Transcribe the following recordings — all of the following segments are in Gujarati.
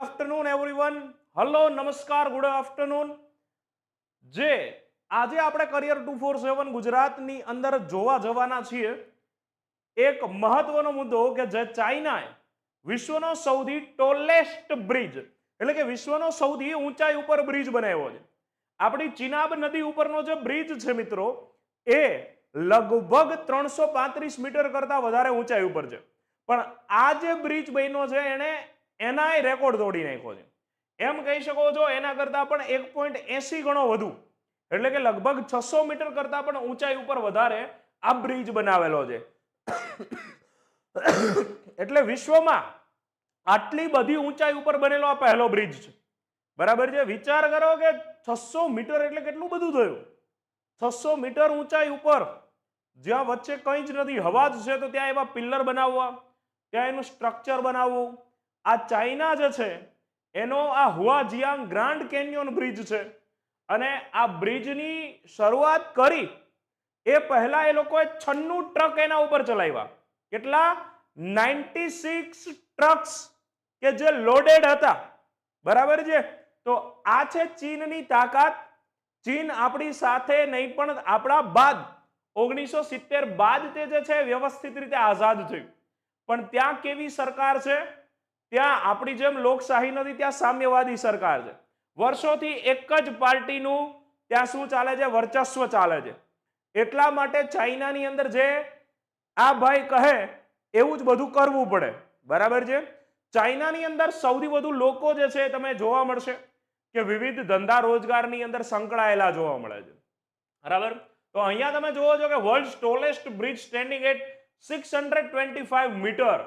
આફ્ટરનૂન એવરીવન હલો નમસ્કાર ગુડ આફ્ટરનૂન જે આજે આપણે કરિયર ટુ ફોર સેવન ગુજરાતની અંદર જોવા જવાના છીએ, એક મહત્વનો મુદ્દો કે જે ચાઇનાએ વિશ્વનો સૌથી ટોલેસ્ટ બ્રિજ એટલે કે વિશ્વનો સૌથી ઊંચાઈ ઉપર બ્રિજ બનાવ્યો છે. આપણી ચિનાબ નદી ઉપરનો જે બ્રિજ છે મિત્રો, એ લગભગ ત્રણસો પાંત્રીસ મીટર કરતા વધારે ઊંચાઈ ઉપર છે. પણ આ જે બ્રિજ બન્યો છે, એને એનાય રેકોર્ડ તોડી નાખ્યો છે. એમ કહી શકો છો, એના કરતા પણ એક પોઈન્ટ એસી ગણો વધુ. એટલે કે લગભગ છસો મીટર કરતા પણ ઊંચાઈ ઉપર વધારે આ બ્રિજ બનાવેલો છે. એટલે વિશ્વમાં આટલી બધી ઊંચાઈ ઉપર બનેલો આ પહેલો બ્રિજ છે. બરાબર છે? વિચાર કરો કે છસો મીટર એટલે કેટલું બધું થયું? છસો મીટર ઊંચાઈ ઉપર જ્યાં વચ્ચે કંઈ જ નથી, હવા જ છે, તો ત્યાં એવા પિલ્લર બનાવવા, ત્યાં એનું સ્ટ્રક્ચર બનાવવું આ ચાઇના જે છે, એનો આ હુઆજિયાંગ ગ્રાન્ડ કેન્યોન બ્રિજ છે. અને આ બ્રિજની શરૂઆત કરી એ પહેલા એ લોકોએ છન્નું ટ્રક એના ઉપર ચલાવ્યા. કેટલા? નાઇન્ટી સિક્સ ટ્રક્સ કે જે લોડેડ હતા. બરાબર છે? તો આ છે ચીનની તાકાત. ચીન આપણી સાથે નહીં પણ આપણા બાદ, ઓગણીસો સિત્તેર બાદ તે જે છે વ્યવસ્થિત રીતે આઝાદ થયું. પણ ત્યાં કેવી સરકાર છે? ત્યાં આપણી જેમ લોકશાહી નથી, ત્યાં સામ્યવાદી સરકાર છે. વર્ષોથી એક જ પાર્ટીનું ત્યાં શું ચાલે છે? વર્ચસ્વ ચાલે છે. એટલા માટે ચાઇનાની અંદર જે આ ભાઈ કહે, એવું જ બધું કરવું પડે. બરાબર છે? ચાઇનાની અંદર સૌથી વધુ લોકો જે છે, તમે જોવા મળશે કે વિવિધ ધંધા રોજગારની અંદર સંકળાયેલા જોવા મળે છે. બરાબર? તો અહીંયા તમે જોવો છો કે world tallest bridge standing at six hundred twenty five metre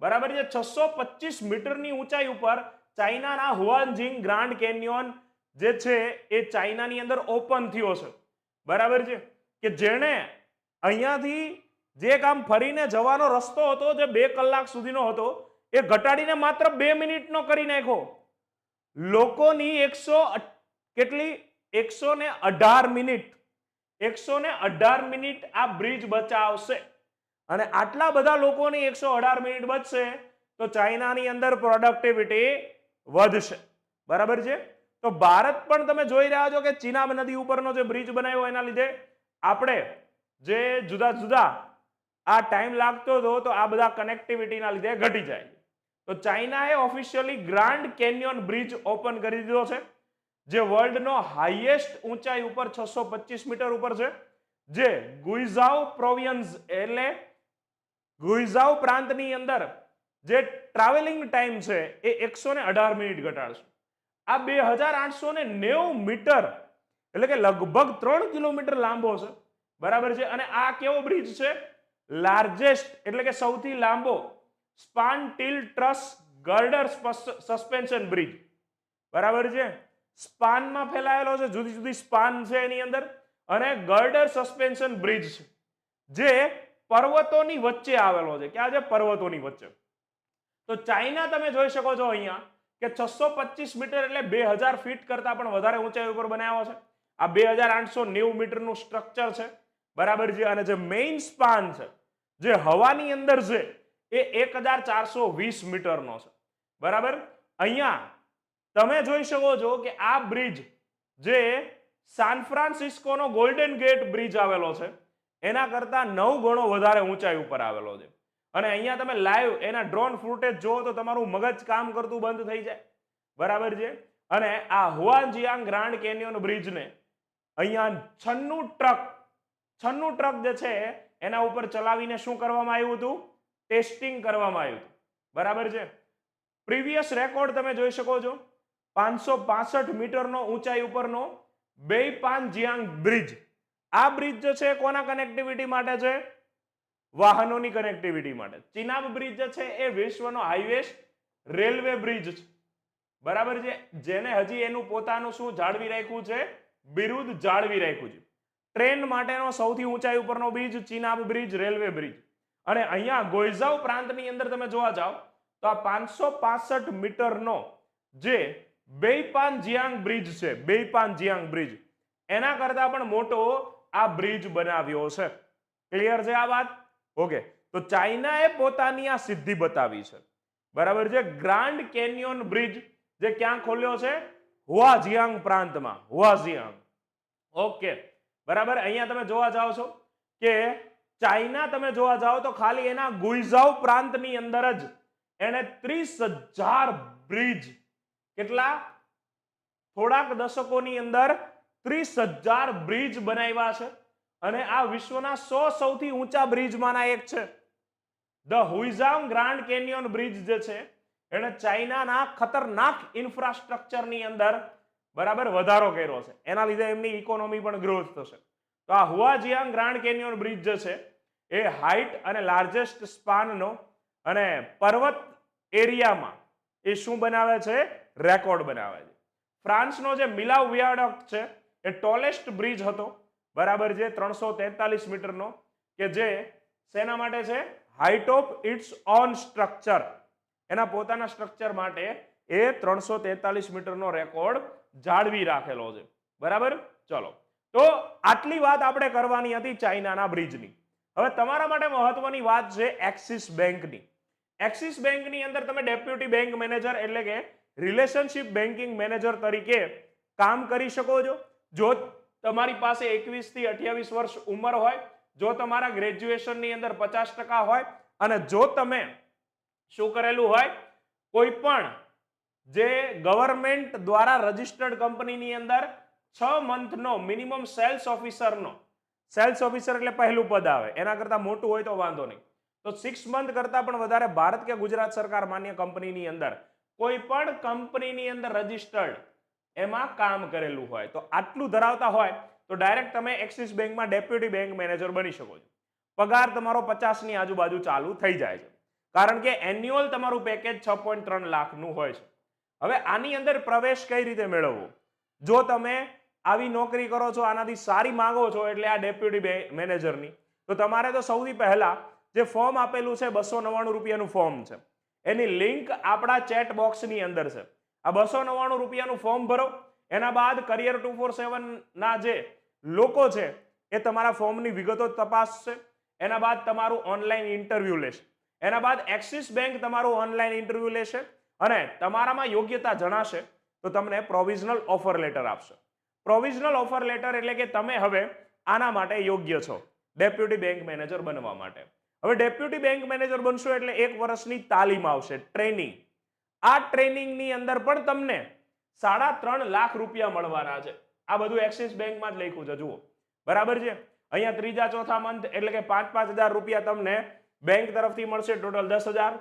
બરાબર છે? છસો પચીસ મીટરની ઊંચાઈ ઉપર ચાઇનાના હુઆનજિંગ ગ્રાન્ડ કેન્યોન જે છે એ ચાઇનાની અંદર ઓપન થયો છે. બરાબર છે? કે જેણે અહીંયાથી જે કામ ફરીને જવાનો રસ્તો હતો, જે બે કલાક સુધીનો હતો, એ ઘટાડીને માત્ર બે મિનિટનો કરી નાખ્યો. લોકોની એકસો કેટલી? એકસો અઢાર મિનિટ. એકસો અઢાર મિનિટ આ બ્રિજ બચાવશે. અને આટલા બધા લોકોની એકસો અઢાર મિનિટ બચશે તો ચાઇનાની અંદર પ્રોડક્ટિવિટી વધશે. બરાબર છે? તો ભારત પણ તમે જોઈ રહ્યા છો કે ચીનાબ નદી ઉપરનો જે બ્રિજ બનાવ્યો એના લીધે આપણે જે જુદા જુદા આ ટાઈમ લાગતો હતો તો આ બધા કનેક્ટિવિટીના લીધે ઘટી જાય. તો ચાઇનાએ officially Grand Canyon bridge open કરી દીધો છે, જે વર્લ્ડનો હાઈએસ્ટ ઊંચાઈ ઉપર છસો મીટર ઉપર છે, જે ગુઇઝાઉ પ્રોવિયન્સ એટલે ગુઇઝાઉ પ્રાંતની અંદર જે ટ્રાવેલિંગ ટાઈમ છે એ એકસો ને અઢાર મિનિટ ઘટાડશે. આ બે હજાર આઠસો ને નેવું મીટર, એટલે કે લગભગ ત્રણ કિલોમીટર લાંબો છે. બરાબર છે? અને આ કેવો બ્રિજ છે? લાર્જેસ્ટ એટલે કે સૌથી લાંબો span steel truss girder suspension bridge બરાબર છે? સ્પાનમાં ફેલાયેલો છે, જુદી જુદી સ્પાન છે એની અંદર. અને ગર્ડર સસ્પેન્શન બ્રિજ છે. જે પર્વતોની વચ્ચે આવેલો છે. ક્યાં છે? પર્વતોની વચ્ચે. તો ચાઇના તમે જોઈ શકો છો અહીંયા કે છસો પચીસ મીટર એટલે બે હજાર ફીટ કરતા પણ વધારે ઊંચાઈ ઉપર બનાવ્યો છે. આ બે હજાર આઠસો નેવું મીટરનું સ્ટ્રક્ચર છે. બરાબર છે? અને જે મેઇન સ્પાન છે, જે હવાની અંદર છે, એ એક હજાર ચારસો વીસ મીટરનો છે. બરાબર? અહીંયા તમે જોઈ શકો છો કે આ બ્રિજ જે સાન ફ્રાન્સિસ્કોનો ગોલ્ડન ગેટ બ્રિજ આવેલો છે. એના કરતા નવ ગણો વધારે ઊંચાઈ ઉપર આવેલો છે. અને અહીંયા તમે લાઈવ એના ડ્રોન ફૂટેજ જુઓ તો તમારું મગજ કામ કરતું બંધ થઈ જાય. બરાબર છે? અને આ હુઆનજિયાંગ ગ્રાન્ડ કેન્યોન બ્રિજને અહીંયા છન્નું ટ્રક છન્નું ટ્રક જે છે એના ઉપર ચલાવીને શું કરવામાં આવ્યું હતું? ટેસ્ટિંગ કરવામાં આવ્યું હતું. બરાબર છે? પ્રીવિયસ રેકોર્ડ તમે જોઈ શકો છો. પાંચસો પાસઠ મીટરનો ઊંચાઈ ઉપરનો બેઇપાન જિયાંગ બ્રિજ આ બ્રિજ જે છે, કોના કનેક્ટિવિટી માટે છે? વાહનોની કનેક્ટિવિટી માટે. ચિનાબ બ્રિજ જે છે, એ વિશ્વનો હાઈવેસ્ટ રેલવે બ્રિજ છે. બરાબર છે? જેને હજી એનું પોતાનું શું જાળવી રાખ્યું છે? બિરુદ જાળવી રાખ્યું છે. ટ્રેન માટેનો સૌથી ઊંચાઈ ઉપરનો bridge Chenab bridge railway bridge અને અહીંયા ગોઈઝાવ પ્રાંતની અંદર તમે જોવા જાઓ, તો આ પાંચસો પાસઠ મીટરનો જે બેઇપાન જિયાંગ બ્રિજ છે બેપાન જિયાંગ બ્રિજ એના કરતા પણ મોટો આ બ્રિજ બનાવ્યો છે. ક્લિયર છે આ વાત? ઓકે તો ચાઇનાએ પોતાની આ સિદ્ધિ બતાવી છે. બરાબર છે? ગ્રાન્ડ કેન્યોન બ્રિજ જે ક્યાં ખોલ્યો છે? હુઆઝિયાંગ પ્રાંતમાં. હુઆઝિયાંગ. ઓકે બરાબર? અહીંયા તમે જોવા જાઓ છો કે ચાઇના તમે જોવા જાઓ તો ખાલી એના ગુઇઝાવ પ્રાંતની અંદર જ એણે ત્રીસ હજાર બ્રિજ કેટલા? થોડાક દશકોની અંદર ત્રીસ હજાર બ્રિજ બનાવ્યા છે અને આ વિશ્વના સો સૌથી ઊંચા બ્રિજમાંના એક છે. ધ હુઇઝામ ગ્રાન્ડ કેન્યોન બ્રિજ જે છે, એણે ચાઇનાના ખતરનાક ઇન્ફ્રાસ્ટ્રક્ચરની અંદર બરાબર વધારો કર્યો છે. એના લીધે એમની ઇકોનોમી પણ ગ્રોથ થશે. તો આ હુઆજિયાંગ ગ્રાન્ડ કેન્યોન બ્રિજ જે છે, એ હાઇટ અને લાર્જેસ્ટ સ્પાનનો અને પર્વત એરિયામાં એ શું બનાવે છે? રેકોર્ડ બનાવે છે. ફ્રાન્સનો જે મિલાવ વિયાડક્ટ છે એ ટોલેસ્ટ બ્રિજ હતો, બરાબર જે ત્રણસો તેતાલીસ મીટરનો, કે જે શેના માટે છે? Height of its own structure એના પોતાના સ્ટ્રક્ચર માટે એ ત્રણસો તેતાલીસ મીટરનો રેકોર્ડ જાળવી રાખેલો છે. બરાબર? ચલો. તો આટલી વાત આપણે કરવાની હતી ચાઇનાના બ્રિજની હવે તમારા માટે મહત્વની વાત છે એક્સિસ બેંકની. એક્સિસ બેંકની અંદર તમે ડેપ્યુટી બેંક મેનેજર એટલે કે રિલેશનશિપ બેન્કિંગ મેનેજર તરીકે કામ કરી શકો છો. જો તમારી પાસે એકવીસથી અઠ્યાવીસ વર્ષ ઉંમર હોય, જો તમારા ગ્રેજ્યુએશનની અંદર પચાસ ટકા હોય, અને જો તમે શું કરેલું હોય, કોઈ પણ જે ગવર્મેન્ટ દ્વારા રજિસ્ટર્ડ કંપનીની અંદર છ મંથનો મિનિમમ સેલ્સ ઓફિસરનો, સેલ્સ ઓફિસર એટલે પહેલું પદ આવે, એના કરતાં મોટું હોય તો વાંધો નહીં. તો સિક્સ મંથ કરતાં પણ વધારે ભારત કે ગુજરાત સરકાર માન્ય કંપનીની અંદર કોઈ પણ કંપનીની અંદર રજિસ્ટર્ડ એમાં કામ કરેલું હોય, તો આટલું ધરાવતા હોય, તો ડાયરેક્ટ તમે એક્સિસ બેંકમાં ડેપ્યુટી બેંક મેનેજર બની શકો છો. પગાર તમારો પચાસની આજુબાજુ ચાલુ થઈ જાય છે. કારણ કે એન્યુઅલ તમારું પેકેજ છ પોઈન્ટ ત્રણ લાખનું હોય છે. હવે આની અંદર પ્રવેશ કઈ રીતે મેળવવો? જો તમે આવી નોકરી કરો છો, આનાથી સારી માંગો છો, એટલે આ ડેપ્યુટી મેનેજરની તો તમારે તો સૌથી પહેલા જે ફોર્મ આપેલું છે, બસો નવ્વાણું રૂપિયાનું ફોર્મ છે. એની લિંક આપણા ચેટ બોક્સની અંદર છે. આ બસો નવ્વાણું રૂપિયાનું ફોર્મ ભરો. એના બાદ કરિયર ટુ ફોર સેવનના જે લોકો છે, એ તમારા ફોર્મની વિગતો તપાસશે. એના બાદ તમારું ઓનલાઈન ઇન્ટરવ્યુ લેશે. એના બાદ એક્સિસ બેંક તમારું ઓનલાઈન ઇન્ટરવ્યુ લેશે અને તમારામાં યોગ્યતા જણાશે તો તમને પ્રોવિઝનલ ઓફર લેટર આપશે. પ્રોવિઝનલ ઓફર લેટર એટલે કે તમે હવે આના માટે યોગ્ય છો ડેપ્યુટી બેંક મેનેજર બનવા માટે. હવે ડેપ્યુટી બેંક મેનેજર બનશો એટલે એક વર્ષની તાલીમ આવશે ટ્રેનિંગ આ ટ્રેનિંગની અંદર પણ તમને સાડા ત્રણ લાખ રૂપિયા મળવાના છે. આ બધું એક્સિસ બેંકમાં જ લખ્યું છે, જુઓ. બરાબર છે? અહીંયા ત્રીજા ચોથા મંથ એટલે કે પાંચ પાંચ હજાર રૂપિયા તમને બેંક તરફથી મળશે, ટોટલ દસ હજાર.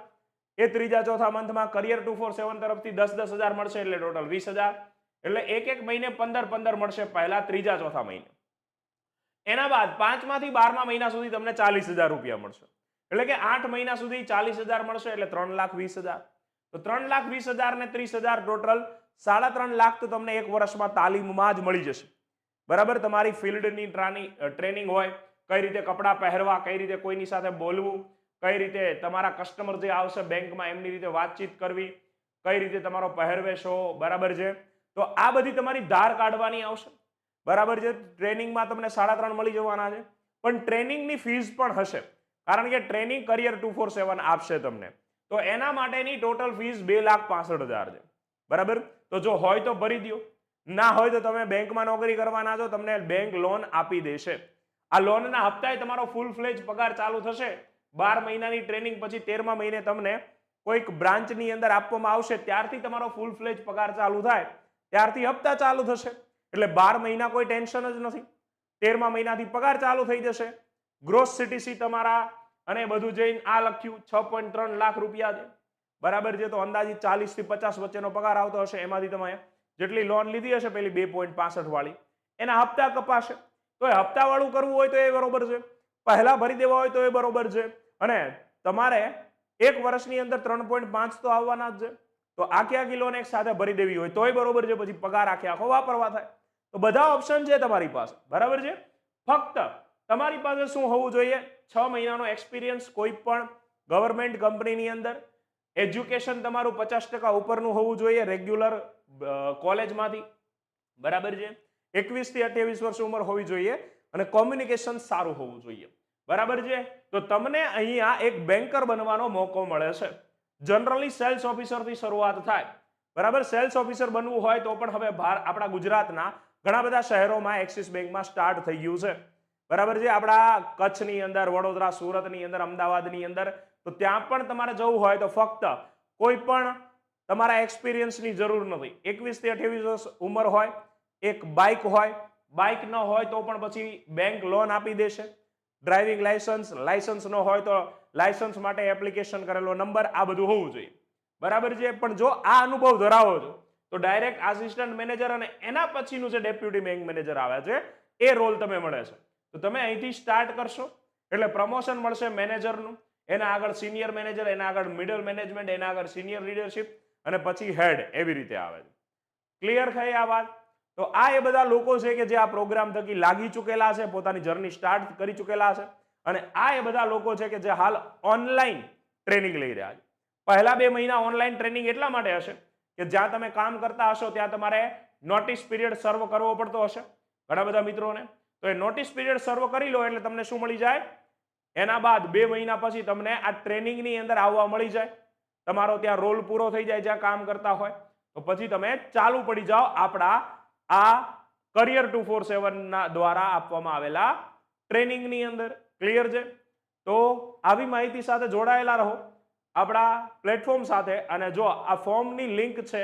એ ત્રીજા ચોથા મંથમાં કરિયર ટુ ફોર સેવન તરફથી દસ દસ હજાર મળશે એટલે ટોટલ વીસ હજાર. એટલે એક એક મહિને પંદર પંદર મળશે પહેલા ત્રીજા ચોથા મહિને. એના બાદ પાંચમાંથી બારમા મહિના સુધી તમને ચાલીસ હજાર રૂપિયા મળશે. એટલે કે આઠ મહિના સુધી ચાલીસ હજાર મળશે એટલે ત્રણ લાખ વીસ હજાર. તો ત્રણ લાખ વીસ હજાર ને ત્રીસ હજાર ટોટલ સાડા ત્રણ લાખ તો તમને એક વર્ષમાં તાલીમમાં જ મળી જશે. બરાબર? તમારી ફિલ્ડની ટ્રેનિંગ હોય, કઈ રીતે કપડાં પહેરવા, કઈ રીતે કોઈની સાથે બોલવું, કઈ રીતે તમારા કસ્ટમર જે આવશે બેંકમાં એમની રીતે વાતચીત કરવી, કઈ રીતે તમારો પહેરવેશ હો બરાબર છે? તો આ બધી તમારી ધાર કાઢવાની આવશે. બરાબર છે? ટ્રેનિંગમાં તમને સાડા ત્રણ મળી જવાના છે. પણ ટ્રેનિંગની ફીસ પણ હશે. કારણ કે training career two four seven આપશે તમને. તો એના માટેની ટોટલ ફીસ બે લાખ પાસઠ હજાર છે. બરાબર? તો જો હોય તો ભરી દો ના હોય તો તમે બેંકમાં નોકરી કરવાના છો, તમને બેંક લોન આપી દેશે. આ લોનના હપ્તાએ તમારો ફૂલ ફ્લેજ પગાર ચાલુ થશે. બાર મહિનાની ટ્રેનિંગ પછી તેરમા મહિને તમને કોઈક બ્રાન્ચની અંદર આપવામાં આવશે. ત્યારથી તમારો ફૂલ ફ્લેજ પગાર ચાલુ થાય. ત્યારથી હપ્તા ચાલુ થશે. એટલે બાર મહિના કોઈ ટેન્શન જ નથી. તેરમા મહિનાથી પગાર ચાલુ થઈ જશે. ગ્રોસ સીટીસી તમારા અને બધું જઈને આ લખ્યું, છ પોઈન્ટ ત્રણ લાખ રૂપિયા છે. બરાબર છે? તો અંદાજિત ચાલીસથી પચાસ વચ્ચેનો પગાર આવતો હશે. એમાંથી તમે જેટલી લોન લીધી હશે, પેલી બે પોઈન્ટ પાસઠ વાળી. એના હપ્તા કપાશે. તો એ હપ્તાવાળું કરવું હોય તો એ બરોબર છે. પહેલા ભરી દેવા હોય તો એ બરોબર છે. અને તમારે એક વર્ષની અંદર ત્રણ પોઈન્ટ પાંચ તો આવવાના જ છે. તો આખી આખી લોન એક સાથે ભરી દેવી હોય તોય બરોબર છે. પછી પગાર આખે આખો વાપરવા થાય. તો બધા ઓપ્શન છે તમારી પાસે. બરાબર છે? ફક્ત તમારી પાસે શું હોવું જોઈએ? છ મહિનાનો એક્સપિરિયન્સ કોઈ પણ ગવર્મેન્ટ કંપનીની અંદર. એજ્યુકેશન તમારું પચાસ ટકા ઉપરનું હોવું જોઈએ રેગ્યુલર કોલેજમાંથી બરાબર છે? એકવીસથી અઠ્યાવીસ વર્ષ ઉંમર હોવી જોઈએ અને કોમ્યુનિકેશન સારું હોવું જોઈએ. બરાબર છે? તો તમને અહીંયા એક બેન્કર બનવાનો મોકો મળે છે. જનરલી સેલ્સ ઓફિસરથી શરૂઆત થાય. બરાબર? સેલ્સ ઓફિસર બનવું હોય તો પણ હવે આપણા ગુજરાતના ઘણા બધા શહેરોમાં એક્સિસ બેંકમાં સ્ટાર્ટ થઈ ગયું છે. બરાબર છે? આપણા કચ્છની અંદર, વડોદરા, સુરતની અંદર, અમદાવાદની અંદર, તો ત્યાં પણ તમારે જવું હોય તો ફક્ત કોઈ પણ તમારા એક્સપિરિયન્સની જરૂર નથી. એકવીસથી અઠ્યાવીસ વર્ષ ઉંમર હોય, એક બાઇક હોય બાઇક ન હોય તો પણ પછી બેંક લોન આપી દેશે. ડ્રાઇવિંગ લાયસન્સ લાયસન્સ ન હોય તો લાયસન્સ માટે એપ્લિકેશન કરેલો નંબર આ બધું હોવું જોઈએ. બરાબર છે? પણ જો આ અનુભવ ધરાવો છો, તો ડાયરેક્ટ આસિસ્ટન્ટ મેનેજર અને એના પછીનું જે ડેપ્યુટી બેંક મેનેજર આવે છે, એ રોલ તમે મળે છે. તો તમે અહીંથી સ્ટાર્ટ કરશો. એટલે પ્રમોશન મળશે મેનેજરનું એના આગળ સિનિયર મેનેજર એના આગળ મિડલ મેનેજમેન્ટ એના આગળ સિનિયર લીડરશિપ અને પછી હેડ એવી રીતે આવે છે. ક્લિયર થઈ આ વાત? તો આ એ બધા લોકો છે કે જે આ પ્રોગ્રામ થકી લાગી ચૂકેલા છે, પોતાની જર્ની સ્ટાર્ટ કરી ચૂકેલા છે. અને આ એ બધા લોકો છે કે જે હાલ ઓનલાઈન ટ્રેનિંગ લઈ રહ્યા છે. પહેલા બે મહિના ઓનલાઈન ટ્રેનિંગ એટલા માટે હશે કે જ્યાં તમે કામ કરતા હશો ત્યાં તમારે નોટિસ પીરિયડ સર્વ કરવો પડતો હશે. ઘણા બધા મિત્રોને તો એ નોટિસ પીરિયડ સર્વ કરી લો એટલે તમને શું મળી જાય? એના બાદ બે મહિના પછી તમને આ ટ્રેનિંગની અંદર આવવા મળી જાય. તમારો ત્યાં રોલ પૂરો થઈ જાય જ્યાં કામ કરતા હોય. તો પછી તમે ચાલુ પડી જાઓ આપણા આ કરિયર ટુ ફોર સેવનના દ્વારા આપવામાં આવેલા ટ્રેનિંગની અંદર. ક્લિયર છે? તો આવી માહિતી સાથે જોડાયેલા રહો. આપણા પ્લેટફોર્મ સાથે અને જો આ ફોર્મની લિંક છે